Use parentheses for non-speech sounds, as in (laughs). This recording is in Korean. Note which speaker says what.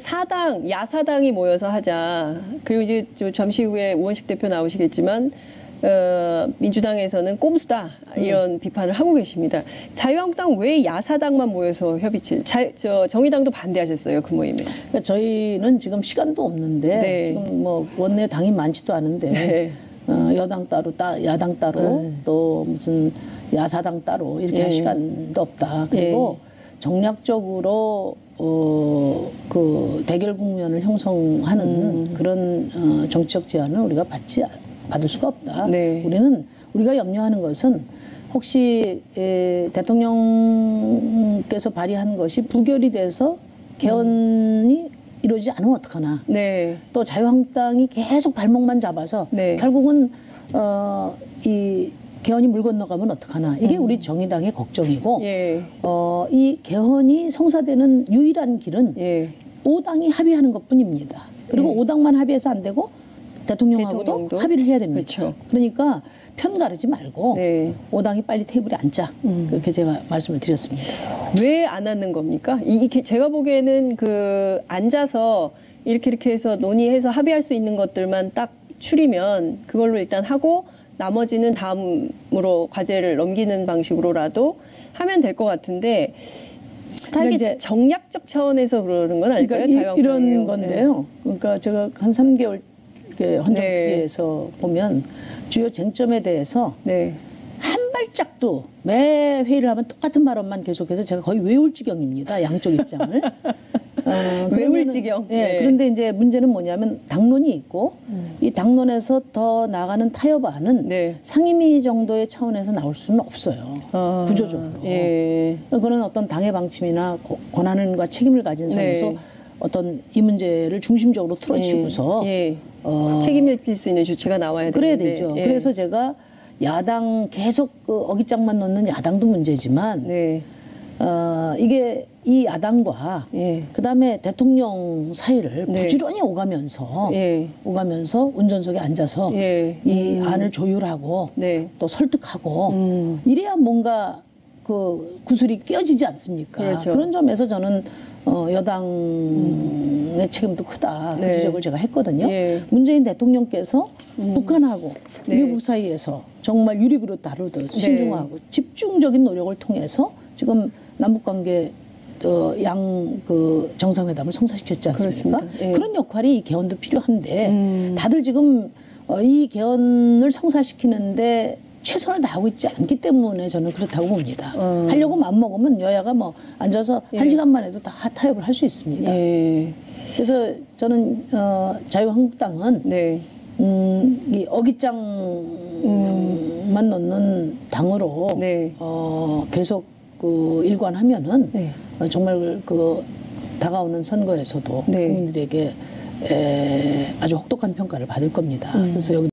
Speaker 1: 사당, 야사당이 모여서 하자. 그리고 이제 저 잠시 후에 우원식 대표 나오시겠지만, 어, 민주당에서는 꼼수다. 이런 비판을 하고 계십니다. 자유한국당 왜 야사당만 모여서 협의체? 자, 저 정의당도 반대하셨어요. 그 모임에.
Speaker 2: 그러니까 저희는 지금 시간도 없는데
Speaker 1: 네.
Speaker 2: 지금 뭐 원내 당이 많지도 않은데
Speaker 1: 네.
Speaker 2: 어, 여당 따로 따, 야당 따로
Speaker 1: 네.
Speaker 2: 또 무슨 야사당 따로 이렇게
Speaker 1: 예.
Speaker 2: 할 시간도 없다. 그리고 정략적으로 어, 그 대결 국면을 형성하는
Speaker 1: 음.
Speaker 2: 그런 어, 정치적 제안을 우리가 받지 않- 받을 수가 없다.
Speaker 1: 네.
Speaker 2: 우리는 우리가 염려하는 것은 혹시 에, 대통령께서 발의한 것이 부결이 돼서 개헌이 이루어지지 않으면 어떡하나.
Speaker 1: 네.
Speaker 2: 또 자유한국당이 계속 발목만 잡아서
Speaker 1: 네.
Speaker 2: 결국은 어, 이 개헌이 물 건너가면 어떡하나. 이게 우리 정의당의 걱정이고
Speaker 1: 음. 예.
Speaker 2: 어, 이 개헌이 성사되는 유일한 길은
Speaker 1: 예.
Speaker 2: 오당이 합의하는 것뿐입니다. 그리고
Speaker 1: 네.
Speaker 2: 오당만 합의해서 안 되고 대통령하고도
Speaker 1: 대통령도?
Speaker 2: 합의를 해야 됩니다.
Speaker 1: 그렇죠.
Speaker 2: 러니까 편 가르지 말고
Speaker 1: 네. 음.
Speaker 2: 오당이 빨리 테이블에 앉자. 그렇게 제가 말씀을 드렸습니다.
Speaker 1: 왜안 하는 겁니까? 이- 이게 제가 보기에는 그 앉아서 이렇게 이렇게 해서 논의해서 합의할 수 있는 것들만 딱 추리면 그걸로 일단 하고 나머지는 다음으로 과제를 넘기는 방식으로라도 하면 될 것 같은데
Speaker 2: 그러니까
Speaker 1: 이게
Speaker 2: 이제-
Speaker 1: 정략적 차원에서 그러는 건 아닐까요?
Speaker 2: 그러니까 이. 이런 건데요. 그러니까 제가 한 3개월
Speaker 1: 네.
Speaker 2: 헌정특위에서 보면 주요 쟁점에 대해서
Speaker 1: 네.
Speaker 2: 한 발짝도 매 회의를 하면 똑같은 발언만 계속해서 제가 거의 외울 지경입니다. 양쪽 입장을. (laughs) 어,
Speaker 1: 외울 지경?
Speaker 2: 예.
Speaker 1: 네.
Speaker 2: 그런데 이제 문제는 뭐냐면 당론이 있고 이 당론에서 더 나가는 타협안은
Speaker 1: 네.
Speaker 2: 상임위 정도의 차원에서 나올 수는 없어요.
Speaker 1: 아,
Speaker 2: 구조적으로.
Speaker 1: 예.
Speaker 2: 그런 어떤 당의 방침이나 고- 권한과 책임을 가진 선에서
Speaker 1: 네.
Speaker 2: 어떤 이 문제를 중심적으로 틀어치고서
Speaker 1: 예.
Speaker 2: 어,
Speaker 1: 책임을 질 수 있는 주체가 나와야
Speaker 2: 그래야
Speaker 1: 되는데.
Speaker 2: 되죠.
Speaker 1: 예.
Speaker 2: 그래서 제가 야당 계속 그 어깃장만 넣는 야당도 문제지만
Speaker 1: 네.
Speaker 2: 어, 이게 이 야당과
Speaker 1: 예.
Speaker 2: 그다음에 대통령 사이를
Speaker 1: 네.
Speaker 2: 부지런히 오가면서
Speaker 1: 예.
Speaker 2: 오가면서 운전석에 앉아서
Speaker 1: 예.
Speaker 2: 이 안을 조율하고
Speaker 1: 네.
Speaker 2: 또 설득하고
Speaker 1: 음.
Speaker 2: 이래야 뭔가 그 구슬이 끼어지지 않습니까?
Speaker 1: 그렇죠.
Speaker 2: 런 점에서 저는 어, 여당의 책임도 크다 그
Speaker 1: 네.
Speaker 2: 지적을 제가 했거든요.
Speaker 1: 예.
Speaker 2: 문재인 대통령께서 북한하고
Speaker 1: 네.
Speaker 2: 미국 사이에서 정말 유리그릇 다루듯 신중하고 집중적인 노력을 통해서 지금 남북 관계 어, 양그 정상회담을 성사시켰지 않습니까?
Speaker 1: 예.
Speaker 2: 그런 역할이 이 개헌도 필요한데
Speaker 1: 음.
Speaker 2: 다들 지금 어, 이 개헌을 성사시키는데 최선을 다하고 있지 않기 때문에 저는 그렇다고 봅니다.
Speaker 1: 어.
Speaker 2: 하려고 마음 먹으면 여야가 뭐 앉아서
Speaker 1: 예.
Speaker 2: 한 시간만 해도 다 타협을 할 수 있습니다.
Speaker 1: 예.
Speaker 2: 그래서 저는 어, 자유한국당은
Speaker 1: 네.
Speaker 2: 음, 이 어깃장만 넣는 당으로
Speaker 1: 음. 네.
Speaker 2: 어, 계속 그 일관하면은
Speaker 1: 네.
Speaker 2: 어, 정말 그 다가오는 선거에서도
Speaker 1: 네.
Speaker 2: 국민들에게 에, 아주 혹독한 평가를 받을 겁니다.
Speaker 1: 음.
Speaker 2: 그래서 여기